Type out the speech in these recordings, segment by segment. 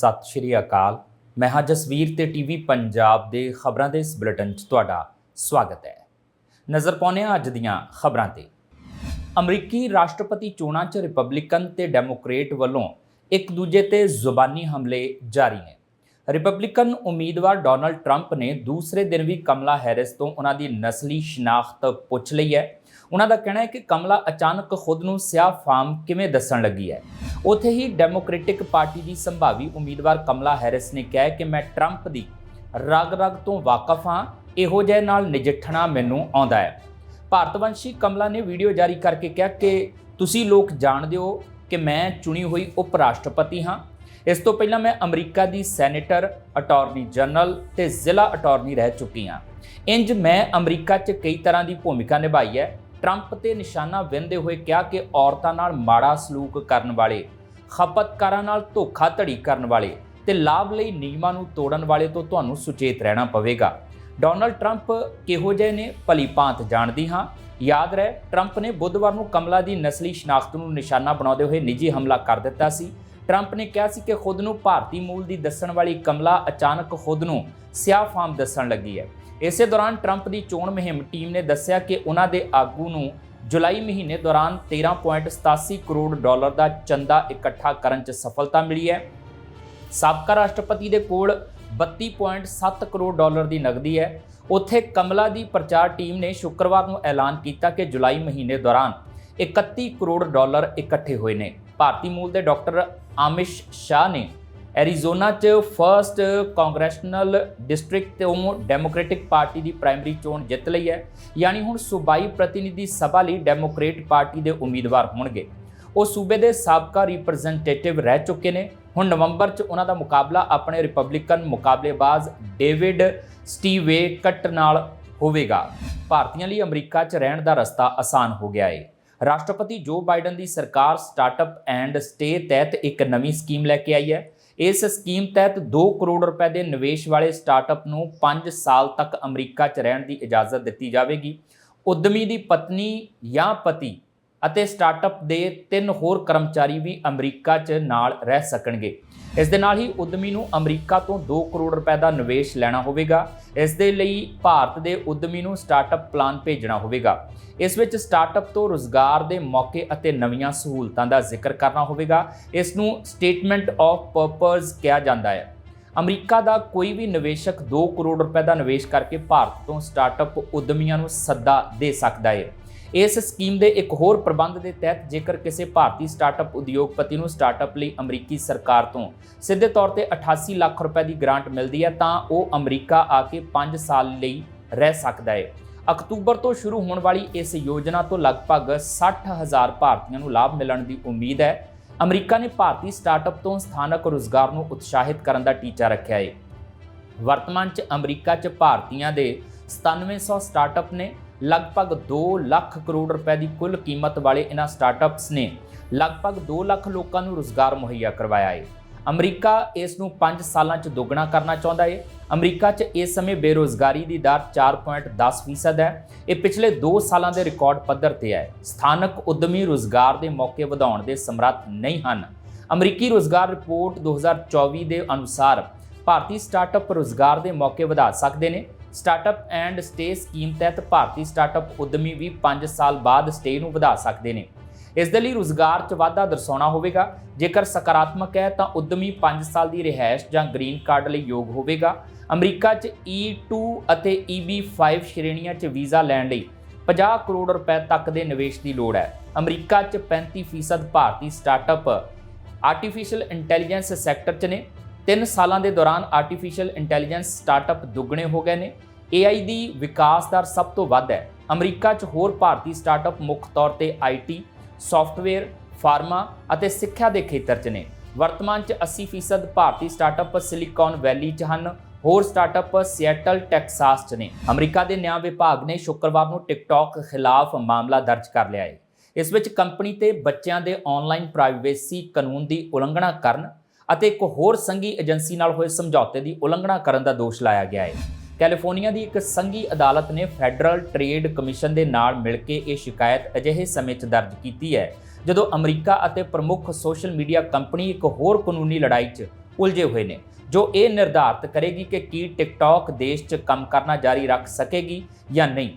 ਸਤਿ ਸ਼੍ਰੀ ਅਕਾਲ। ਮੈਂ ਹਾਂ ਜਸਵੀਰ ਤੇ ਟੀਵੀ ਪੰਜਾਬ ਦੇ ਖਬਰਾਂ ਦੇ ਇਸ ਬੁਲੇਟਿਨ 'ਚ ਤੁਹਾਡਾ ਸਵਾਗਤ ਹੈ। ਨਜ਼ਰ ਪਾਉਂਦੇ ਹਾਂ ਅੱਜ ਦੀਆਂ ਖਬਰਾਂ ਤੇ। ਅਮਰੀਕੀ ਰਾਸ਼ਟਰਪਤੀ ਚੋਣਾਂ 'ਚ ਰਿਪਬਲਿਕਨ ਤੇ ਡੈਮੋਕ੍ਰੇਟ ਵੱਲੋਂ ਇੱਕ ਦੂਜੇ ਤੇ ਜ਼ੁਬਾਨੀ ਹਮਲੇ ਜਾਰੀ ਨੇ। ਰਿਪਬਲਿਕਨ ਉਮੀਦਵਾਰ ਡੋਨਲਡ ਟਰੰਪ ਨੇ ਦੂਸਰੇ ਦਿਨ ਵੀ ਕਮਲਾ ਹੈਰਿਸ ਤੋਂ ਉਹਨਾਂ ਦੀ ਨਸਲੀ ਸ਼ਨਾਖਤ ਪੁੱਛ ਲਈ ਹੈ। ਉਹਨਾਂ ਦਾ ਕਹਿਣਾ ਹੈ ਕਿ ਕਮਲਾ ਅਚਾਨਕ ਖੁਦ ਨੂੰ ਸਿਆਹ ਫਾਰਮ ਕਿਵੇਂ ਦੱਸਣ ਲੱਗੀ ਹੈ? ਉੱਥੇ ਹੀ ਡੈਮੋਕ੍ਰੈਟਿਕ ਪਾਰਟੀ ਦੀ ਸੰਭਾਵੀ ਉਮੀਦਵਾਰ ਕਮਲਾ ਹੈਰਿਸ ਨੇ ਕਿਹਾ ਕਿ ਮੈਂ ਟਰੰਪ ਦੀ ਰਗ-ਰਗ ਤੋਂ ਵਾਕਿਫ ਹਾਂ, ਇਹੋ ਜਿਹੇ ਨਾਲ ਨਜਿੱਠਣਾ ਮੈਨੂੰ ਆਉਂਦਾ ਹੈ। ਭਾਰਤਵੰਸ਼ੀ ਕਮਲਾ ਨੇ ਵੀਡੀਓ ਜਾਰੀ ਕਰਕੇ ਕਿਹਾ ਕਿ ਤੁਸੀਂ ਲੋਕ ਜਾਣਦੇ ਹੋ ਕਿ ਮੈਂ ਚੁਣੀ ਹੋਈ ਉਪ ਰਾਸ਼ਟਰਪਤੀ ਹਾਂ। ਇਸ ਤੋਂ ਪਹਿਲਾਂ ਮੈਂ ਅਮਰੀਕਾ ਦੀ ਸੈਨੇਟਰ, ਅਟਾਰਨੀ ਜਨਰਲ ਤੇ ਜ਼ਿਲ੍ਹਾ ਅਟਾਰਨੀ ਰਹਿ ਚੁੱਕੀ ਹਾਂ। ਇੰਜ ਮੈਂ ਅਮਰੀਕਾ 'ਚ ਕਈ ਤਰ੍ਹਾਂ ਦੀ ਭੂਮਿਕਾ ਨਿਭਾਈ ਹੈ। ਟਰੰਪ ਤੇ ਨਿਸ਼ਾਨਾ ਵਿੰਦੇ ਹੋਏ ਕਿਹਾ ਕਿ ਔਰਤਾਂ ਨਾਲ ਮਾੜਾ ਸਲੂਕ ਕਰਨ ਵਾਲੇ, ਖਪਤਕਾਰਾਂ ਨਾਲ ਧੋਖਾਧੜੀ ਕਰਨ ਵਾਲੇ ਤੇ ਲਾਭ ਲਈ ਨਿਯਮਾਂ ਨੂੰ ਤੋੜਨ ਵਾਲੇ ਤੋਂ ਤੁਹਾਨੂੰ ਸੁਚੇਤ ਰਹਿਣਾ ਪਵੇਗਾ। ਡੋਨਲਡ ਟਰੰਪ ਕਿਹੋ ਜਿਹੇ ਨੇ ਭਲੀ ਭਾਂਤ ਜਾਣਦੀ ਹਾਂ। ਯਾਦ ਰਹੇ, ਟਰੰਪ ਨੇ ਬੁੱਧਵਾਰ ਨੂੰ ਕਮਲਾ ਦੀ ਨਸਲੀ ਸ਼ਨਾਖਤ ਨੂੰ ਨਿਸ਼ਾਨਾ ਬਣਾਉਂਦੇ ਹੋਏ ਨਿੱਜੀ ਹਮਲਾ ਕਰ ਦਿੱਤਾ ਸੀ। ਟਰੰਪ ਨੇ ਕਿਹਾ ਸੀ ਕਿ ਖੁਦ ਨੂੰ ਭਾਰਤੀ ਮੂਲ ਦੀ ਦੱਸਣ ਵਾਲੀ ਕਮਲਾ ਅਚਾਨਕ ਖੁਦ ਨੂੰ ਸਿਆਹ ਫਾਰਮ ਦੱਸਣ ਲੱਗੀ ਹੈ। ਇਸੇ ਦੌਰਾਨ ਟਰੰਪ ਦੀ ਚੋਣ ਮੁਹਿੰਮ ਟੀਮ ਨੇ ਦੱਸਿਆ ਕਿ ਉਹਨਾਂ ਦੇ ਆਗੂ ਨੂੰ ਜੁਲਾਈ ਮਹੀਨੇ ਦੌਰਾਨ 13.87 ਕਰੋੜ ਡਾਲਰ ਦਾ ਚੰਦਾ ਇਕੱਠਾ ਕਰਨ 'ਚ ਸਫਲਤਾ ਮਿਲੀ ਹੈ। ਸਾਬਕਾ ਰਾਸ਼ਟਰਪਤੀ ਦੇ ਕੋਲ 32.7 ਕਰੋੜ ਡਾਲਰ ਦੀ ਨਕਦੀ ਹੈ। ਉੱਥੇ ਕਮਲਾ ਦੀ ਪ੍ਰਚਾਰ ਟੀਮ ਨੇ ਸ਼ੁੱਕਰਵਾਰ ਨੂੰ ਐਲਾਨ ਕੀਤਾ ਕਿ ਜੁਲਾਈ ਮਹੀਨੇ ਦੌਰਾਨ 31 ਕਰੋੜ ਡਾਲਰ ਇਕੱਠੇ ਹੋਏ ਨੇ। ਭਾਰਤੀ ਮੂਲ ਦੇ ਡਾਕਟਰ ਆਮਿਸ਼ ਸ਼ਾਹ ਨੇ ਐਰੀਜ਼ੋਨਾ 'ਚ ਫਰਸਟ ਕਾਂਗਰੈਸ਼ਨਲ ਡਿਸਟ੍ਰਿਕਟ ਤੋਂ ਡੈਮੋਕ੍ਰੈਟਿਕ ਪਾਰਟੀ ਦੀ ਪ੍ਰਾਇਮਰੀ ਚੋਣ ਜਿੱਤ ਲਈ ਹੈ। ਯਾਨੀ ਹੁਣ ਸੂਬਾਈ ਪ੍ਰਤੀਨਿਧੀ ਸਭਾ ਲਈ ਡੈਮੋਕ੍ਰੇਟ ਪਾਰਟੀ ਦੇ ਉਮੀਦਵਾਰ ਹੋਣਗੇ। ਉਹ ਸੂਬੇ ਦੇ ਸਾਬਕਾ ਰਿਪਰੈਜ਼ੈਂਟੇਟਿਵ ਰਹਿ ਚੁੱਕੇ ਨੇ। ਹੁਣ ਨਵੰਬਰ 'ਚ ਉਹਨਾਂ ਦਾ ਮੁਕਾਬਲਾ ਆਪਣੇ ਰਿਪਬਲਿਕਨ ਮੁਕਾਬਲੇਬਾਜ਼ ਡੇਵਿਡ ਸਟੀਵੇ ਕੱਟ ਨਾਲ ਹੋਵੇਗਾ। ਭਾਰਤੀਆਂ ਲਈ ਅਮਰੀਕਾ 'ਚ ਰਹਿਣ ਦਾ ਰਸਤਾ ਆਸਾਨ ਹੋ ਗਿਆ ਏ। ਰਾਸ਼ਟਰਪਤੀ ਜੋ ਬਾਈਡਨ ਦੀ ਸਰਕਾਰ ਸਟਾਰਟਅਪ ਐਂਡ ਸਟੇ ਤਹਿਤ ਇੱਕ ਨਵੀਂ ਸਕੀਮ ਲੈ ਕੇ ਆਈ ਹੈ। ਇਸ ਸਕੀਮ ਤਹਿਤ 2 ਕਰੋੜ ਰੁਪਏ ਦੇ ਨਿਵੇਸ਼ ਵਾਲੇ ਸਟਾਰਟਅਪ ਨੂੰ 5 ਸਾਲ ਤੱਕ ਅਮਰੀਕਾ 'ਚ ਰਹਿਣ ਦੀ ਇਜਾਜ਼ਤ ਦਿੱਤੀ ਜਾਵੇਗੀ। ਉਦਮੀ ਦੀ ਪਤਨੀ ਜਾਂ ਪਤੀ ਅਤੇ ਸਟਾਰਟਅਪ ਦੇ ਤਿੰਨ ਹੋਰ ਕਰਮਚਾਰੀ ਵੀ ਅਮਰੀਕਾ 'ਚ ਨਾਲ ਰਹਿ ਸਕਣਗੇ। ਇਸ ਦੇ ਨਾਲ ਹੀ ਉਦਮੀ ਨੂੰ ਅਮਰੀਕਾ ਤੋਂ 2 ਕਰੋੜ ਰੁਪਏ ਦਾ ਨਿਵੇਸ਼ ਲੈਣਾ ਹੋਵੇਗਾ। ਇਸ ਦੇ ਲਈ ਭਾਰਤ ਦੇ ਉਦਮੀ ਨੂੰ ਸਟਾਰਟਅਪ ਪਲਾਨ ਭੇਜਣਾ ਹੋਵੇਗਾ। ਇਸ ਵਿੱਚ ਸਟਾਰਟਅਪ ਤੋਂ ਰੋਜ਼ਗਾਰ ਦੇ ਮੌਕੇ ਅਤੇ ਨਵੀਆਂ ਸਹੂਲਤਾਂ ਦਾ ਜ਼ਿਕਰ ਕਰਨਾ ਹੋਵੇਗਾ। ਇਸ ਨੂੰ ਸਟੇਟਮੈਂਟ ਆਫ ਪਰਪਸ ਕਿਹਾ ਜਾਂਦਾ ਹੈ। ਅਮਰੀਕਾ ਦਾ ਕੋਈ ਵੀ ਨਿਵੇਸ਼ਕ 2 ਕਰੋੜ ਰੁਪਏ ਦਾ ਨਿਵੇਸ਼ ਕਰਕੇ ਭਾਰਤ ਤੋਂ ਸਟਾਰਟਅਪ ਉਦਮੀਆਂ ਨੂੰ ਸੱਦਾ ਦੇ ਸਕਦਾ ਹੈ। ਇਸ ਸਕੀਮ ਦੇ ਇੱਕ ਹੋਰ ਪ੍ਰਬੰਧ ਦੇ ਤਹਿਤ ਜੇਕਰ ਕਿਸੇ ਭਾਰਤੀ ਸਟਾਰਟਅਪ ਉਦਯੋਗਪਤੀ ਨੂੰ ਸਟਾਰਟਅਪ ਲਈ ਅਮਰੀਕੀ ਸਰਕਾਰ ਤੋਂ ਸਿੱਧੇ ਤੌਰ ਤੇ 88 ਲੱਖ ਰੁਪਏ ਦੀ ਗ੍ਰਾਂਟ ਮਿਲਦੀ ਹੈ, ਤਾਂ ਉਹ ਅਮਰੀਕਾ ਆ ਕੇ 5 ਸਾਲ ਲਈ ਰਹਿ ਸਕਦਾ ਹੈ। ਅਕਤੂਬਰ ਤੋਂ ਸ਼ੁਰੂ ਹੋਣ ਵਾਲੀ ਇਸ ਯੋਜਨਾ ਤੋਂ ਲਗਭਗ 60000 ਭਾਰਤੀਆਂ ਨੂੰ ਲਾਭ ਮਿਲਣ ਦੀ ਉਮੀਦ ਹੈ। ਅਮਰੀਕਾ ਨੇ ਭਾਰਤੀ ਸਟਾਰਟਅਪ ਤੋਂ ਸਥਾਨਕ ਰੋਜ਼ਗਾਰ ਨੂੰ ਉਤਸ਼ਾਹਿਤ ਕਰਨ ਦਾ ਟੀਚਾ ਰੱਖਿਆ ਹੈ। ਵਰਤਮਾਨ 'ਚ ਅਮਰੀਕਾ 'ਚ ਭਾਰਤੀਆਂ ਦੇ 9700 ਸਟਾਰਟਅਪ ਨੇ ਲਗਭਗ 2 ਲੱਖ ਕਰੋੜ ਰੁਪਏ ਦੀ ਕੁੱਲ ਕੀਮਤ ਵਾਲੇ ਇਹਨਾਂ ਸਟਾਰਟਅਪਸ ਨੇ ਲਗਭਗ 2 ਲੱਖ ਲੋਕਾਂ ਨੂੰ ਰੋਜ਼ਗਾਰ ਮੁਹੱਈਆ ਕਰਵਾਇਆ ਹੈ ਅਮਰੀਕਾ ਇਸ ਨੂੰ 5 ਸਾਲਾਂ 'ਚ ਦੁੱਗਣਾ ਕਰਨਾ ਚਾਹੁੰਦਾ ਹੈ ਅਮਰੀਕਾ 'ਚ ਇਸ ਸਮੇਂ ਬੇਰੋਜ਼ਗਾਰੀ ਦੀ ਦਰ 4.10% ਹੈ। ਇਹ ਪਿਛਲੇ 2 ਸਾਲਾਂ ਦੇ ਰਿਕਾਰਡ ਪੱਧਰ ਤੇ ਹੈ। ਸਥਾਨਕ ਉਦਮੀ ਰੋਜ਼ਗਾਰ ਦੇ ਮੌਕੇ ਵਧਾਉਣ ਦੇ ਸਮਰੱਥ ਨਹੀਂ ਹਨ। ਅਮਰੀਕੀ ਰੋਜ਼ਗਾਰ ਰਿਪੋਰਟ 2024 ਦੇ ਅਨੁਸਾਰ ਭਾਰਤੀ ਸਟਾਰਟਅਪ ਰੋਜ਼ਗਾਰ ਦੇ ਮੌਕੇ ਵਧਾ ਸਕਦੇ ਨੇ। ਸਟਾਰਟਅਪ ਐਂਡ ਸਟੇ ਸਕੀਮ ਤਹਿਤ ਭਾਰਤੀ ਸਟਾਰਟਅਪ ਉਦਮੀ ਵੀ 5 ਸਾਲ ਬਾਅਦ ਸਟੇ ਨੂੰ ਵਧਾ ਸਕਦੇ ਨੇ। ਇਸ ਦੇ ਲਈ ਰੋਜ਼ਗਾਰ 'ਚ ਵਾਧਾ ਦਰਸਾਉਣਾ ਹੋਵੇਗਾ। ਜੇਕਰ ਸਕਾਰਾਤਮਕ ਹੈ ਤਾਂ ਉਦਮੀ 5 ਸਾਲ ਦੀ ਰਿਹਾਇਸ਼ ਜਾਂ ਗ੍ਰੀਨ ਕਾਰਡ ਲਈ ਯੋਗ ਹੋਵੇਗਾ। ਅਮਰੀਕਾ 'ਚ E2 ਅਤੇ EB5 ਸ਼੍ਰੇਣੀਆਂ 'ਚ ਵੀਜ਼ਾ ਲੈਣ ਲਈ 50 ਕਰੋੜ ਰੁਪਏ ਤੱਕ ਦੇ ਨਿਵੇਸ਼ ਦੀ ਲੋੜ ਹੈ। ਅਮਰੀਕਾ 'ਚ 35% ਭਾਰਤੀ ਸਟਾਰਟਅਪ ਆਰਟੀਫੀਸ਼ੀਅਲ ਇੰਟੈਲੀਜੈਂਸ ਸੈਕਟਰ 'ਚ ਨੇ। 3 ਸਾਲਾਂ ਦੇ ਦੌਰਾਨ ਆਰਟੀਫੀਸ਼ੀਅਲ ਇੰਟੈਲੀਜੈਂਸ ਸਟਾਰਟਅਪ ਦੁੱਗਣੇ ਹੋ ਗਏ ਨੇ। AI ਦੀ ਵਿਕਾਸ ਦਰ ਸਭ ਤੋਂ ਵੱਧ ਹੈ। ਅਮਰੀਕਾ 'ਚ ਹੋਰ ਭਾਰਤੀ ਸਟਾਰਟਅਪ ਮੁੱਖ ਤੌਰ ਤੇ IT ਸੌਫਟਵੇਅਰ ਫਾਰਮਾ ਅਤੇ ਸਿੱਖਿਆ ਦੇ ਖੇਤਰ 'ਚ ਨੇ। ਵਰਤਮਾਨ 'ਚ 80% ਭਾਰਤੀ ਸਟਾਰਟਅਪ ਸਿਲੀਕਾਨ ਵੈਲੀ 'ਚ ਹਨ। ਹੋਰ ਸਟਾਰਟਅਪ ਸੀਐਟਲ ਟੈਕਸਾਸ 'ਚ ਨੇ। ਅਮਰੀਕਾ ਦੇ ਨਿਆਂ ਵਿਭਾਗ ਨੇ ਸ਼ੁੱਕਰਵਾਰ ਨੂੰ ਟਿਕਟੌਕ ਖਿਲਾਫ ਮਾਮਲਾ ਦਰਜ ਕਰ ਲਿਆ ਹੈ। ਇਸ ਵਿੱਚ ਕੰਪਨੀ ਤੇ ਬੱਚਿਆਂ ਦੇ ਆਨਲਾਈਨ ਪ੍ਰਾਈਵੇਸੀ ਕਾਨੂੰਨ ਦੀ ਉਲੰਘਣਾ ਕਰਨ ਅਤੇ ਇੱਕ ਹੋਰ ਸੰਘੀ ਏਜੰਸੀ ਨਾਲ ਹੋਏ ਸਮਝੌਤੇ ਦੀ ਉਲੰਘਣਾ ਕਰਨ ਦਾ ਦੋਸ਼ ਲਾਇਆ ਗਿਆ ਹੈ। ਕੈਲੀਫੋਰਨੀਆ ਦੀ ਇੱਕ ਸੰਘੀ ਅਦਾਲਤ ਨੇ ਫੈਡਰਲ ਟ੍ਰੇਡ ਕਮਿਸ਼ਨ ਦੇ ਨਾਲ ਮਿਲ ਕੇ ਇਹ ਸ਼ਿਕਾਇਤ ਅਜਿਹੇ ਸਮੇਂ 'ਚ ਦਰਜ ਕੀਤੀ ਹੈ, ਜਦੋਂ ਅਮਰੀਕਾ ਅਤੇ ਪ੍ਰਮੁੱਖ ਸੋਸ਼ਲ ਮੀਡੀਆ ਕੰਪਨੀ ਇੱਕ ਹੋਰ ਕਾਨੂੰਨੀ ਲੜਾਈ 'ਚ ਉਲਝੇ ਹੋਏ ਨੇ, ਜੋ ਇਹ ਨਿਰਧਾਰਤ ਕਰੇਗੀ ਕਿ ਕੀ ਟਿਕਟੌਕ ਦੇਸ਼ 'ਚ ਕੰਮ ਕਰਨਾ ਜਾਰੀ ਰੱਖ ਸਕੇਗੀ ਜਾਂ ਨਹੀਂ।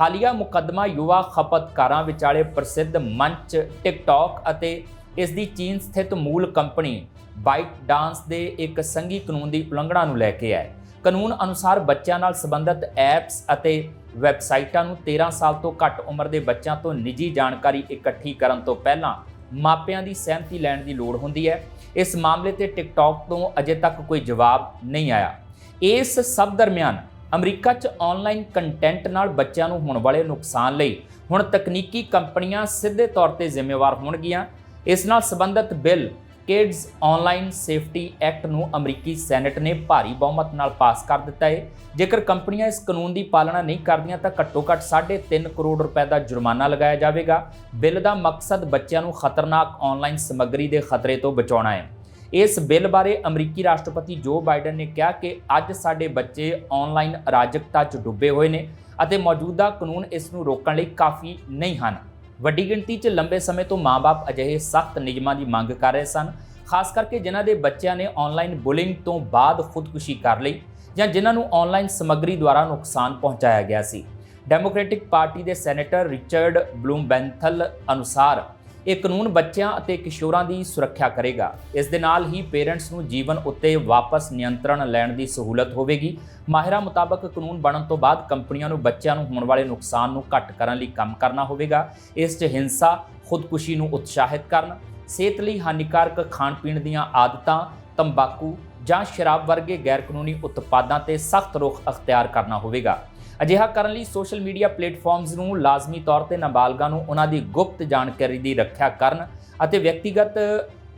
ਹਾਲੀਆ ਮੁਕੱਦਮਾ ਯੁਵਾ ਖਪਤਕਾਰਾਂ ਵਿਚਾਲੇ ਪ੍ਰਸਿੱਧ ਮੰਚ ਟਿਕਟੌਕ ਅਤੇ ਇਸ ਦੀ ਚੀਨ ਸਥਿਤ ਮੂਲ ਕੰਪਨੀ ਬਾਈਟ ਡਾਂਸ ਦੇ ਇੱਕ ਸੰਘੀ ਕਾਨੂੰਨ ਦੀ ਉਲੰਘਣਾ ਨੂੰ ਲੈ ਕੇ ਹੈ ਕਾਨੂੰਨ ਅਨੁਸਾਰ ਬੱਚਿਆਂ ਨਾਲ ਸੰਬੰਧਿਤ ਐਪਸ ਅਤੇ ਵੈਬਸਾਈਟਾਂ ਨੂੰ 13 ਸਾਲ ਤੋਂ ਘੱਟ ਉਮਰ ਦੇ ਬੱਚਿਆਂ ਤੋਂ ਨਿੱਜੀ ਜਾਣਕਾਰੀ ਇਕੱਠੀ ਕਰਨ ਤੋਂ ਪਹਿਲਾਂ ਮਾਪਿਆਂ ਦੀ ਸਹਿਮਤੀ ਲੈਣ ਦੀ ਲੋੜ ਹੁੰਦੀ ਹੈ। ਇਸ ਮਾਮਲੇ ਤੇ ਟਿਕਟੌਕ ਤੋਂ ਅਜੇ ਤੱਕ ਕੋਈ ਜਵਾਬ ਨਹੀਂ ਆਇਆ। ਇਸ ਸਭ ਦਰਮਿਆਨ ਅਮਰੀਕਾ 'ਚ ਆਨਲਾਈਨ ਕੰਟੈਂਟ ਨਾਲ ਬੱਚਿਆਂ ਨੂੰ ਹੋਣ ਵਾਲੇ ਨੁਕਸਾਨ ਲਈ ਹੁਣ ਤਕਨੀਕੀ ਕੰਪਨੀਆਂ ਸਿੱਧੇ ਤੌਰ ਤੇ ਜ਼ਿੰਮੇਵਾਰ ਹੋਣਗੀਆਂ। ਇਸ ਨਾਲ ਸੰਬੰਧਿਤ bill kids online safety act ਨੂੰ ਅਮਰੀਕੀ ਸੈਨੇਟ ਨੇ ਭਾਰੀ ਬਹੁਮਤ ਨਾਲ ਪਾਸ ਕਰ ਦਿੱਤਾ ਹੈ ਜੇਕਰ ਕੰਪਨੀਆਂ ਇਸ ਕਾਨੂੰਨ ਦੀ ਪਾਲਣਾ ਨਹੀਂ ਕਰਦੀਆਂ ਤਾਂ ਘੱਟੋ-ਘੱਟ 3.5 ਕਰੋੜ ਰੁਪਏ ਦਾ ਜੁਰਮਾਨਾ ਲਗਾਇਆ ਜਾਵੇਗਾ। ਬਿੱਲ ਦਾ ਮਕਸਦ ਬੱਚਿਆਂ ਨੂੰ ਖਤਰਨਾਕ ਆਨਲਾਈਨ ਸਮੱਗਰੀ ਦੇ ਖਤਰੇ ਤੋਂ ਬਚਾਉਣਾ ਹੈ ਇਸ ਬਿੱਲ ਬਾਰੇ ਅਮਰੀਕੀ ਰਾਸ਼ਟਰਪਤੀ ਜੋ ਬਾਈਡਨ ਨੇ ਕਿਹਾ ਕਿ ਅੱਜ ਸਾਡੇ ਬੱਚੇ ਆਨਲਾਈਨ ਅਰਾਜਕਤਾ 'ਚ ਡੁੱਬੇ ਹੋਏ ਨੇ ਅਤੇ ਮੌਜੂਦਾ ਕਾਨੂੰਨ ਇਸ ਨੂੰ ਰੋਕਣ ਲਈ ਕਾਫੀ ਨਹੀਂ ਹਨ। ਵੱਡੀ ਗਿਣਤੀ 'ਚ ਲੰਬੇ ਸਮੇਂ ਤੋਂ ਮਾਪੇ ਅਜਿਹੇ ਸਖਤ ਨਿਯਮਾਂ ਦੀ ਮੰਗ ਕਰ ਰਹੇ ਸਨ, ਖਾਸ ਕਰਕੇ ਜਿਨ੍ਹਾਂ ਦੇ ਬੱਚਿਆਂ ਨੇ ਆਨਲਾਈਨ ਬੁਲਿੰਗ ਤੋਂ ਬਾਅਦ ਖੁਦਕੁਸ਼ੀ ਕਰ ਲਈ ਜਾਂ ਜਿਨ੍ਹਾਂ ਨੂੰ ਆਨਲਾਈਨ ਸਮੱਗਰੀ ਦੁਆਰਾ ਨੁਕਸਾਨ ਪਹੁੰਚਾਇਆ ਗਿਆ ਸੀ। ਡੈਮੋਕ੍ਰੈਟਿਕ ਪਾਰਟੀ ਦੇ ਸੈਨੇਟਰ ਰਿਚਰਡ ਬਲੂਮਬੈਂਥਲ ਅਨੁਸਾਰ ਇਹ ਕਾਨੂੰਨ ਬੱਚਿਆਂ ਅਤੇ ਕਿਸ਼ੋਰਾਂ ਦੀ ਸੁਰੱਖਿਆ ਕਰੇਗਾ। ਇਸ ਦੇ ਨਾਲ ਹੀ ਪੇਰੈਂਟਸ ਨੂੰ ਜੀਵਨ ਉੱਤੇ ਵਾਪਸ ਨਿਯੰਤਰਣ ਲੈਣ ਦੀ ਸਹੂਲਤ ਹੋਵੇਗੀ। ਮਾਹਿਰਾਂ ਮੁਤਾਬਕ ਕਾਨੂੰਨ ਬਣਨ ਤੋਂ ਬਾਅਦ ਕੰਪਨੀਆਂ ਨੂੰ ਬੱਚਿਆਂ ਨੂੰ ਹੋਣ ਵਾਲੇ ਨੁਕਸਾਨ ਨੂੰ ਘੱਟ ਕਰਨ ਲਈ ਕੰਮ ਕਰਨਾ ਹੋਵੇਗਾ। ਇਸ 'ਚ ਹਿੰਸਾ, ਖੁਦਕੁਸ਼ੀ ਨੂੰ ਉਤਸ਼ਾਹਿਤ ਕਰਨ, ਸਿਹਤ ਲਈ ਹਾਨੀਕਾਰਕ ਖਾਣ ਪੀਣ ਦੀਆਂ ਆਦਤਾਂ, ਤੰਬਾਕੂ ਜਾਂ ਸ਼ਰਾਬ ਵਰਗੇ ਗੈਰ ਕਾਨੂੰਨੀ ਉਤਪਾਦਾਂ ਤੇ ਸਖਤ ਰੁਖ ਅਖਤਿਆਰ ਕਰਨਾ ਹੋਵੇਗਾ। ਅਜਿਹਾ ਕਰਨ ਲਈ ਸੋਸ਼ਲ ਮੀਡੀਆ ਪਲੇਟਫਾਰਮਸ ਨੂੰ ਲਾਜ਼ਮੀ ਤੌਰ ਤੇ ਨਾਬਾਲਗਾਂ ਨੂੰ ਉਹਨਾਂ ਦੀ ਗੁਪਤ ਜਾਣਕਾਰੀ ਦੀ ਰੱਖਿਆ ਕਰਨ ਅਤੇ ਵਿਅਕਤੀਗਤ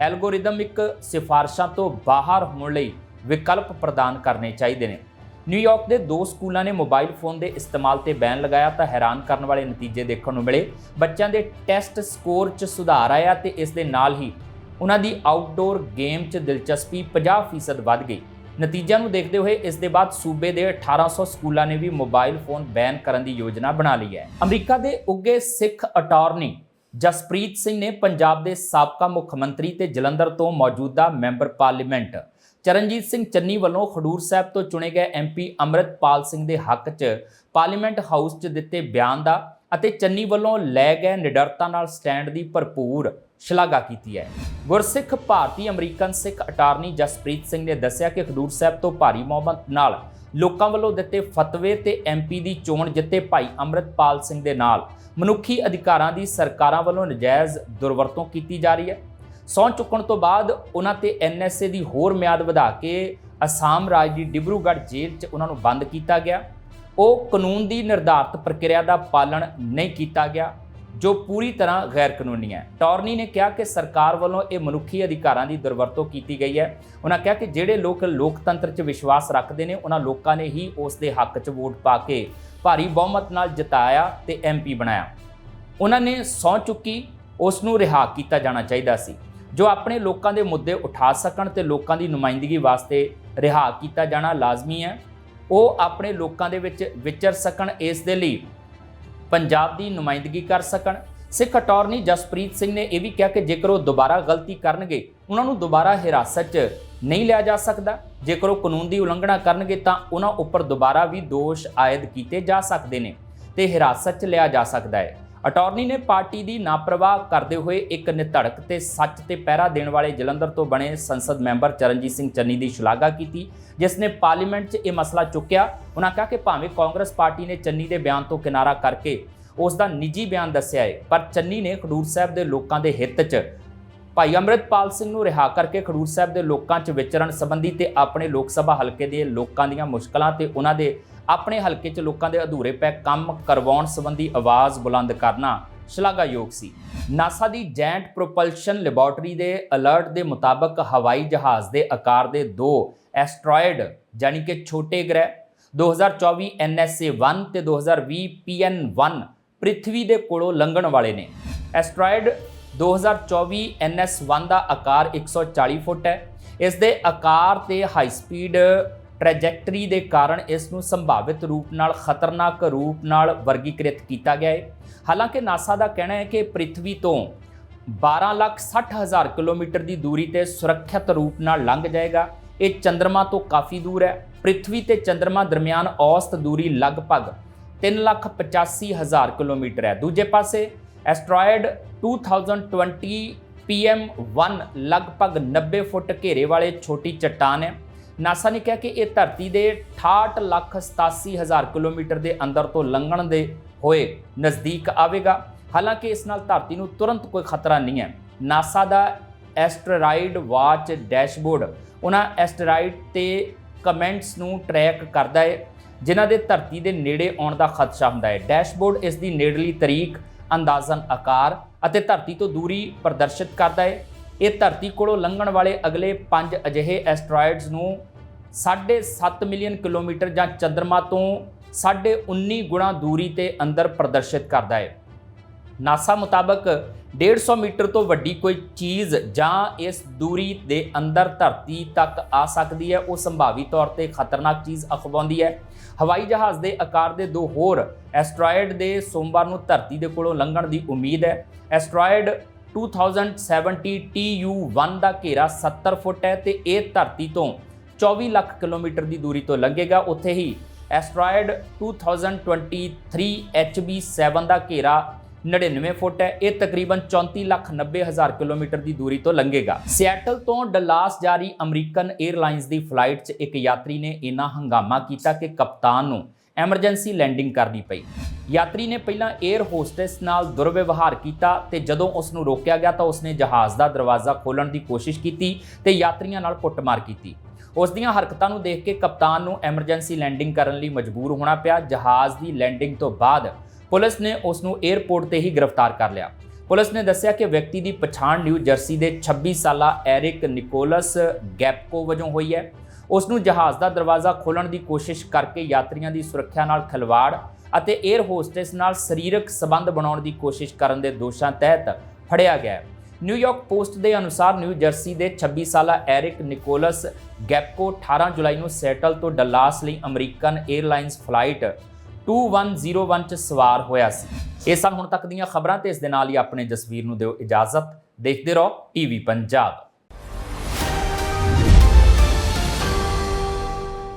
ਐਲਗੋਰਿਦਮਿਕ ਸਿਫਾਰਸ਼ਾਂ ਤੋਂ ਬਾਹਰ ਹੋਣ ਲਈ ਵਿਕਲਪ ਪ੍ਰਦਾਨ ਕਰਨੇ ਚਾਹੀਦੇ ਨੇ। ਨਿਊਯਾਰਕ ਦੇ ਦੋ ਸਕੂਲਾਂ ਨੇ ਮੋਬਾਈਲ ਫੋਨ ਦੇ ਇਸਤੇਮਾਲ ਤੇ ਬੈਨ ਲਗਾਇਆ ਤਾਂ ਹੈਰਾਨ ਕਰਨ ਵਾਲੇ ਨਤੀਜੇ ਦੇਖਣ ਨੂੰ ਮਿਲੇ। ਬੱਚਿਆਂ ਦੇ ਟੈਸਟ ਸਕੋਰ 'ਚ ਸੁਧਾਰ ਆਇਆ ਤੇ ਇਸ ਦੇ ਨਾਲ ਹੀ ਉਹਨਾਂ ਦੀ ਆਊਟਡੋਰ ਗੇਮ 'ਚ ਦਿਲਚਸਪੀ 50% ਵੱਧ ਗਈ। ਨਤੀਜਿਆਂ ਨੂੰ ਦੇਖਦੇ ਹੋਏ ਇਸ ਦੇ ਬਾਅਦ ਸੂਬੇ ਦੇ 1800 ਸਕੂਲਾਂ ਨੇ ਵੀ ਮੋਬਾਈਲ ਫੋਨ ਬੈਨ ਕਰਨ ਦੀ ਯੋਜਨਾ ਬਣਾ ਲਈ ਹੈ। ਅਮਰੀਕਾ ਦੇ ਉੱਗੇ ਸਿੱਖ ਅਟਾਰਨੀ ਜਸਪ੍ਰੀਤ ਸਿੰਘ ਨੇ ਪੰਜਾਬ ਦੇ ਸਾਬਕਾ ਮੁੱਖ ਮੰਤਰੀ ਤੇ ਜਲੰਧਰ ਤੋਂ ਮੌਜੂਦਾ ਮੈਂਬਰ ਪਾਰਲੀਮੈਂਟ ਚਰਨਜੀਤ ਸਿੰਘ ਚੰਨੀ ਵੱਲੋਂ ਖਡੂਰ ਸਾਹਿਬ ਤੋਂ ਚੁਣੇ ਗਏ ਐਮਪੀ ਅੰਮ੍ਰਿਤਪਾਲ ਸਿੰਘ ਦੇ ਹੱਕ 'ਚ ਪਾਰਲੀਮੈਂਟ ਹਾਊਸ 'ਚ ਦਿੱਤੇ ਬਿਆਨ ਦਾ ਅਤੇ ਚੰਨੀ ਵੱਲੋਂ ਲੈ ਗਏ ਨਿਡਰਤਾ ਨਾਲ ਸਟੈਂਡ ਦੀ ਭਰਪੂਰ ਸ਼ਲਾਘਾ ਕੀਤੀ ਹੈ। ਗੁਰਸਿੱਖ ਭਾਰਤੀ ਅਮਰੀਕਨ ਸਿੱਖ ਅਟਾਰਨੀ ਜਸਪ੍ਰੀਤ ਸਿੰਘ ਨੇ ਦੱਸਿਆ ਕਿ ਖਡੂਰ ਸਾਹਿਬ ਤੋਂ ਭਾਰੀ ਬਹੁਮਤ ਨਾਲ ਲੋਕਾਂ ਵੱਲੋਂ ਦਿੱਤੇ ਫਤਵੇ ਤੇ ਐਮਪੀ ਦੀ ਚੋਣ ਜਿੱਤੇ ਭਾਈ ਅੰਮ੍ਰਿਤਪਾਲ ਸਿੰਘ ਦੇ ਨਾਲ ਮਨੁੱਖੀ ਅਧਿਕਾਰਾਂ ਦੀ ਸਰਕਾਰਾਂ ਵੱਲੋਂ ਨਜਾਇਜ਼ ਦੁਰਵਰਤੋਂ ਕੀਤੀ ਜਾ ਰਹੀ ਹੈ। ਸਹੁੰ ਚੁੱਕਣ ਤੋਂ ਬਾਅਦ ਉਹਨਾਂ ਤੇ ਐਨਐਸਏ ਦੀ ਹੋਰ ਮਿਆਦ ਵਧਾ ਕੇ ਅਸਾਮ ਰਾਜ ਦੀ ਡਿਬਰੂਗੜ੍ਹ ਜੇਲ੍ਹ 'ਚ ਉਹਨਾਂ ਨੂੰ ਬੰਦ ਕੀਤਾ ਗਿਆ। ਉਹ ਕਾਨੂੰਨ ਦੀ ਨਿਰਧਾਰਤ ਪ੍ਰਕਿਰਿਆ ਦਾ ਪਾਲਣ ਨਹੀਂ ਕੀਤਾ ਗਿਆ। ਜੋ ਪੂਰੀ ਤਰ੍ਹਾਂ ਗੈਰ ਕਾਨੂੰਨੀ ਹੈ। ਟੌਰਨੀ ਨੇ ਕਿਹਾ ਕਿ ਸਰਕਾਰ ਵੱਲੋਂ ਇਹ ਮਨੁੱਖੀ ਅਧਿਕਾਰਾਂ ਦੀ ਦੁਰਵਰਤੋਂ ਕੀਤੀ ਗਈ ਹੈ। ਉਹਨਾਂ ਕਿਹਾ ਕਿ ਜਿਹੜੇ ਲੋਕ ਲੋਕਤੰਤਰ 'ਚ ਵਿਸ਼ਵਾਸ ਰੱਖਦੇ ਨੇ, ਉਹਨਾਂ ਲੋਕਾਂ ਨੇ ਹੀ ਉਸ ਦੇ ਹੱਕ 'ਚ ਵੋਟ ਪਾ ਕੇ ਭਾਰੀ ਬਹੁਮਤ ਨਾਲ ਜਿਤਾਇਆ ਤੇ ਐਮਪੀ ਬਣਾਇਆ। ਉਹਨਾਂ ਨੇ ਸਹੁੰ ਚੁੱਕੀ, ਉਸ ਨੂੰ ਰਿਹਾ ਕੀਤਾ ਜਾਣਾ ਚਾਹੀਦਾ ਸੀ। ਜੋ ਆਪਣੇ ਲੋਕਾਂ ਦੇ ਮੁੱਦੇ ਉਠਾ ਸਕਣ ਤੇ ਲੋਕਾਂ ਦੀ ਨੁਮਾਇੰਦਗੀ ਵਾਸਤੇ ਰਿਹਾ ਕੀਤਾ ਜਾਣਾ ਲਾਜ਼ਮੀ ਹੈ, ਉਹ ਆਪਣੇ ਲੋਕਾਂ ਦੇ ਵਿੱਚ ਵਿਚਰ ਸਕਣ ਇਸ ਦੇ ਲਈ ਪੰਜਾਬ ਦੀ ਨੁਮਾਇੰਦਗੀ ਕਰ ਸਕਣ। ਸਿੱਖ ਅਟਾਰਨੀ ਜਸਪ੍ਰੀਤ ਸਿੰਘ ਨੇ ਇਹ ਵੀ ਕਿਹਾ ਕਿ ਜੇਕਰ ਉਹ ਦੁਬਾਰਾ ਗਲਤੀ ਕਰਨਗੇ, ਉਹਨਾਂ ਨੂੰ ਦੁਬਾਰਾ ਹਿਰਾਸਤ 'ਚ ਨਹੀਂ ਲਿਆ ਜਾ ਸਕਦਾ। ਜੇਕਰ ਉਹ ਕਾਨੂੰਨ ਦੀ ਉਲੰਘਣਾ ਕਰਨਗੇ, ਤਾਂ ਉਹਨਾਂ ਉੱਪਰ ਦੁਬਾਰਾ ਵੀ ਦੋਸ਼ ਆਇਦ ਕੀਤੇ ਜਾ ਸਕਦੇ ਨੇ ਤੇ ਹਿਰਾਸਤ 'ਚ ਲਿਆ ਜਾ ਸਕਦਾ ਹੈ। ਅਟਾਰਨੀ ਨੇ ਪਾਰਟੀ ਦੀ ਨਾਪਰਵਾਹ ਕਰਦੇ ਹੋਏ ਇੱਕ ਨਿਧੜਕ ਤੇ ਸੱਚ ਤੇ ਪਹਿਰਾ ਦੇਣ ਵਾਲੇ ਜਲੰਧਰ ਤੋਂ ਬਣੇ ਸੰਸਦ ਮੈਂਬਰ ਚਰਨਜੀਤ ਸਿੰਘ ਚੰਨੀ ਦੀ ਸ਼ਲਾਘਾ ਕੀਤੀ, ਜਿਸ ਨੇ ਪਾਰਲੀਮੈਂਟ 'ਚ ਇਹ ਮਸਲਾ ਚੁੱਕਿਆ। ਉਹਨਾਂ ਕਿਹਾ ਕਿ ਭਾਵੇਂ ਕਾਂਗਰਸ ਪਾਰਟੀ ਨੇ ਚੰਨੀ ਦੇ ਬਿਆਨ ਤੋਂ ਕਿਨਾਰਾ ਕਰਕੇ ਉਸ ਦਾ ਨਿੱਜੀ ਬਿਆਨ ਦੱਸਿਆ ਹੈ, ਪਰ ਚੰਨੀ ਨੇ ਖਡੂਰ ਸਾਹਿਬ ਦੇ ਲੋਕਾਂ ਦੇ ਹਿੱਤ 'ਚ ਭਾਈ ਅੰਮ੍ਰਿਤਪਾਲ ਸਿੰਘ ਨੂੰ ਰਿਹਾ ਕਰਕੇ ਖਡੂਰ ਸਾਹਿਬ ਦੇ ਲੋਕਾਂ 'ਚ ਵਿਚਰਨ ਸੰਬੰਧੀ ਤੇ ਆਪਣੇ ਲੋਕ ਸਭਾ ਹਲਕੇ ਦੇ ਲੋਕਾਂ ਦੀਆਂ ਮੁਸ਼ਕਲਾਂ ਤੇ ਉਹਨਾਂ ਦੇ ਆਪਣੇ ਹਲਕੇ 'ਚ ਲੋਕਾਂ ਦੇ ਅਧੂਰੇ ਪੈ ਕੰਮ ਕਰਵਾਉਣ ਸੰਬੰਧੀ ਆਵਾਜ਼ ਬੁਲੰਦ ਕਰਨਾ ਸ਼ਲਾਘਾਯੋਗ ਸੀ। ਨਾਸਾ ਦੀ ਜੈਂਟ ਪ੍ਰੋਪਲਸ਼ਨ ਲੈਬੋਰਟਰੀ ਦੇ ਅਲਰਟ ਦੇ ਮੁਤਾਬਕ ਹਵਾਈ ਜਹਾਜ਼ ਦੇ ਆਕਾਰ ਦੇ ਦੋ ਐਸਟਰੋਇਡ ਯਾਨੀ ਕਿ ਛੋਟੇ ਗ੍ਰਹਿ 2024 NSA 1 ਤੇ 2020 PN1 ਪ੍ਰਿਥਵੀ ਦੇ ਕੋਲੋਂ ਲੰਘਣ ਵਾਲੇ ਨੇ। ਐਸਟਰੋਇਡ 2024 NS1 ਦਾ ਆਕਾਰ 140 ਫੁੱਟ ਹੈ। ਇਸ ਦੇ ਆਕਾਰ ਤੇ ਹਾਈ ਸਪੀਡ ਟ੍ਰੈਜੈਕਟਰੀ ਦੇ ਕਾਰਨ ਇਸ ਨੂੰ ਸੰਭਾਵਿਤ ਰੂਪ ਨਾਲ, ਖਤਰਨਾਕ ਰੂਪ ਨਾਲ ਵਰਗੀਕ੍ਰਿਤ ਕੀਤਾ ਗਿਆ ਹੈ। ਹਾਲਾਂਕਿ ਨਾਸਾ ਦਾ ਕਹਿਣਾ ਹੈ ਕਿ ਪ੍ਰਿਥਵੀ ਤੋਂ 12 ਲੱਖ 60 ਹਜ਼ਾਰ ਕਿਲੋਮੀਟਰ ਦੀ ਦੂਰੀ ਤੇ ਸੁਰੱਖਿਅਤ ਰੂਪ ਨਾਲ ਲੰਘ ਜਾਏਗਾ। ਇਹ ਚੰ드ਰਮਾ ਤੋਂ ਕਾਫੀ ਦੂਰ ਹੈ। ਪ੍ਰithvi ਤੇ ਚੰ드ਰਮਾ ਦਰਮਿਆਨ ਔਸਤ ਦੂਰੀ ਲਗਭਗ 3 ਲੱਖ 85 ਹਜ਼ਾਰ ਕਿਲੋਮੀਟਰ ਹੈ। ਦੂਜੇ ਪਾਸੇ ਐਸਟਰੋਇਡ 2020 PM1 ਲਗਭਗ 90 ਫੁੱਟ ਘੇਰੇ ਵਾਲੇ ਛੋਟੀ ਚੱਟਾਨ ਹੈ। ਨਾਸਾ ਨੇ ਕਿਹਾ ਕਿ ਇਹ ਧਰਤੀ ਦੇ 68 ਲੱਖ 87 ਹਜ਼ਾਰ ਕਿਲੋਮੀਟਰ ਦੇ ਅੰਦਰ ਤੋਂ ਲੰਘਣ ਦੇ ਹੋਏ ਨਜ਼ਦੀਕ ਆਵੇਗਾ। ਹਾਲਾਂਕਿ ਇਸ ਨਾਲ ਧਰਤੀ ਨੂੰ ਤੁਰੰਤ ਕੋਈ ਖਤਰਾ ਨਹੀਂ ਹੈ। ਨਾਸਾ ਦਾ ਐਸਟਰੋਇਡ ਵਾਚ ਡੈਸ਼ਬੋਰਡ ਉਹਨਾਂ ਐਸਟਰੋਇਡ ਤੇ ਕਮੈਂਟਸ ਨੂੰ ਟਰੈਕ ਕਰਦਾ ਹੈ, ਜਿਨ੍ਹਾਂ ਦੇ ਧਰਤੀ ਦੇ ਨੇੜੇ ਆਉਣ ਦਾ ਖਦਸ਼ਾ ਹੁੰਦਾ ਹੈ। ਡੈਸ਼ਬੋਰਡ ਇਸ ਦੀ ਨੇੜਲੀ ਤਰੀਕ ਅੰਦਾਜ਼ਨ ਆਕਾਰ ਅਤੇ ਧਰਤੀ ਤੋਂ ਦੂਰੀ ਪ੍ਰਦਰਸ਼ਿਤ ਕਰਦਾ ਹੈ। ਇਹ ਧਰਤੀ ਕੋਲੋਂ ਲੰਘਣ ਵਾਲੇ ਅਗਲੇ 5 ਅਜਿਹੇ ਐਸਟਰੋਇਡਸ ਨੂੰ 7.5 ਮਿਲੀਅਨ ਕਿਲੋਮੀਟਰ ਜਾਂ ਚੰਦਰਮਾ ਤੋਂ 19 ਗੁਣਾ ਦੂਰੀ ਤੇ ਅੰਦਰ ਪ੍ਰਦਰਸ਼ਿਤ ਕਰਦਾ ਹੈ। ਨਾਸਾ ਮੁਤਾਬਕ 150 ਮੀਟਰ ਤੋਂ ਵੱਡੀ ਕੋਈ ਚੀਜ਼ ਜਾਂ ਇਸ ਦੂਰੀ ਦੇ ਅੰਦਰ ਧਰਤੀ ਤੱਕ ਆ ਸਕਦੀ ਹੈ, ਉਹ ਸੰਭਾਵੀ ਤੌਰ ਤੇ ਖਤਰਨਾਕ ਚੀਜ਼ ਅਖਵਾਉਂਦੀ ਹੈ। ਹਵਾਈ ਜਹਾਜ਼ ਦੇ ਆਕਾਰ ਦੇ ਦੋ ਹੋਰ ਐਸਟਰੋਇਡ ਦੇ ਸੋਮਵਾਰ ਨੂੰ ਧਰਤੀ ਦੇ ਕੋਲੋਂ ਲੰਘਣ ਦੀ ਉਮੀਦ ਹੈ। ਐਸਟਰੋਇਡ 2070 TU1 ਦਾ ਘੇਰਾ 70 ਫੁੱਟ ਹੈ ਤੇ ਇਹ ਧਰਤੀ ਤੋਂ 24 ਲੱਖ ਕਿਲੋਮੀਟਰ ਦੀ ਦੂਰੀ ਤੋਂ ਲੰਘੇਗਾ। ਉੱਥੇ ਹੀ ਐਸਟਰੋਇਡ 2023 HB7 ਦਾ ਘੇਰਾ 99 ਫੁੱਟ ਹੈ। ਇਹ ਤਕਰੀਬਨ 34 ਲੱਖ 90 ਹਜ਼ਾਰ ਕਿਲੋਮੀਟਰ ਦੀ ਦੂਰੀ ਤੋਂ ਲੰਘੇਗਾ। ਸਿਐਟਲ ਤੋਂ ਡਲਾਸ ਜਾਰੀ ਅਮਰੀਕਨ 에ਅਰਲਾਈਨਸ ਦੀ ਫਲਾਈਟ 'ਚ ਇੱਕ ਯਾਤਰੀ ਨੇ ਇੰਨਾ ਹੰਗਾਮਾ ਕੀਤਾ ਕਿ ਕਪਤਾਨ ਨੂੰ ਐਮਰਜੈਂਸੀ ਲੈਂਡਿੰਗ ਕਰਨੀ ਪਈ। ਯਾਤਰੀ ਨੇ ਪਹਿਲਾਂ 에ਅਰ ਹੋਸਟੈਸ ਨਾਲ ਦੁਰਵਿਵਹਾਰ ਕੀਤਾ ਤੇ ਜਦੋਂ ਉਸ ਨੂੰ ਰੋਕਿਆ ਗਿਆ ਤਾਂ ਉਸਨੇ ਜਹਾਜ਼ ਦਾ ਦਰਵਾਜ਼ਾ ਖੋਲ੍ਹਣ ਦੀ ਕੋਸ਼ਿਸ਼ ਕੀਤੀ ਤੇ ਯਾਤਰੀਆਂ ਨਾਲ ਕੁੱਟਮਾਰ ਕੀਤੀ। ਉਸ ਦੀਆਂ ਹਰਕਤਾਂ ਨੂੰ ਦੇਖ ਕੇ ਕਪਤਾਨ ਨੂੰ ਐਮਰਜੈਂਸੀ ਲੈਂਡਿੰਗ ਕਰਨ ਲਈ ਮਜਬੂਰ ਹੋਣਾ ਪਿਆ। ਜਹਾਜ਼ ਦੀ ਲੈਂਡਿੰਗ ਤੋਂ ਬਾਅਦ ਪੁਲਿਸ ਨੇ ਉਸ ਨੂੰ 에ਅਰਪੋਰਟ ਤੇ ਹੀ ਗ੍ਰਿਫਤਾਰ ਕਰ ਲਿਆ। ਪੁਲਿਸ ਨੇ ਦੱਸਿਆ ਕਿ ਵਿਅਕਤੀ ਦੀ ਪਛਾਣ ਨਿਊ ਜਰਸੀ ਦੇ 26 ਸਾਲਾ ਐਰਿਕ ਨਿਕੋਲਸ ਗੈਪਕੋ ਵਜੋਂ ਹੋਈ ਹੈ। ਉਸ ਨੂੰ ਜਹਾਜ਼ ਦਾ ਦਰਵਾਜ਼ਾ ਖੋਲਣ ਦੀ ਕੋਸ਼ਿਸ਼ ਕਰਕੇ ਯਾਤਰੀਆਂ ਦੀ ਸੁਰੱਖਿਆ ਨਾਲ ਖਿਲਵਾੜ ਅਤੇ 에ਅਰ ਹੋਸਟੈਸ ਨਾਲ ਸਰੀਰਕ ਸਬੰਧ ਬਣਾਉਣ ਦੀ ਕੋਸ਼ਿਸ਼ ਕਰਨ ਦੇ ਦੋਸ਼ਾਂ ਤਹਿਤ ਫੜਿਆ ਗਿਆ ਹੈ। ਨਿਊਯਾਰਕ ਪੋਸਟ ਦੇ ਅਨੁਸਾਰ ਨਿਊ ਜਰਸੀ ਦੇ 26 ਸਾਲਾ ਐਰਿਕ ਨਿਕੋਲਸ ਗੈਪਕੋ 18 ਜੁਲਾਈ ਨੂੰ ਸੈਟਲ ਤੋਂ ਡਲਾਸ ਲਈ ਅਮਰੀਕਨ 에ਅਰਲਾਈਨਸ ਫਲਾਈਟ 2101 ਚ ਸਵਾਰ ਹੋਇਆ ਸੀ। ਇਹ ਸਨ ਹੁਣ ਤੱਕ ਦੀਆਂ ਖਬਰਾਂ ਤੇ ਇਸ ਦੇ ਨਾਲ ਹੀ ਆਪਣੇ ਜਸਵੀਰ ਨੂੰ ਦਿਓ ਇਜਾਜ਼ਤ। ਦੇਖਦੇ ਰਹੋ ਟੀਵੀ ਪੰਜਾਬ।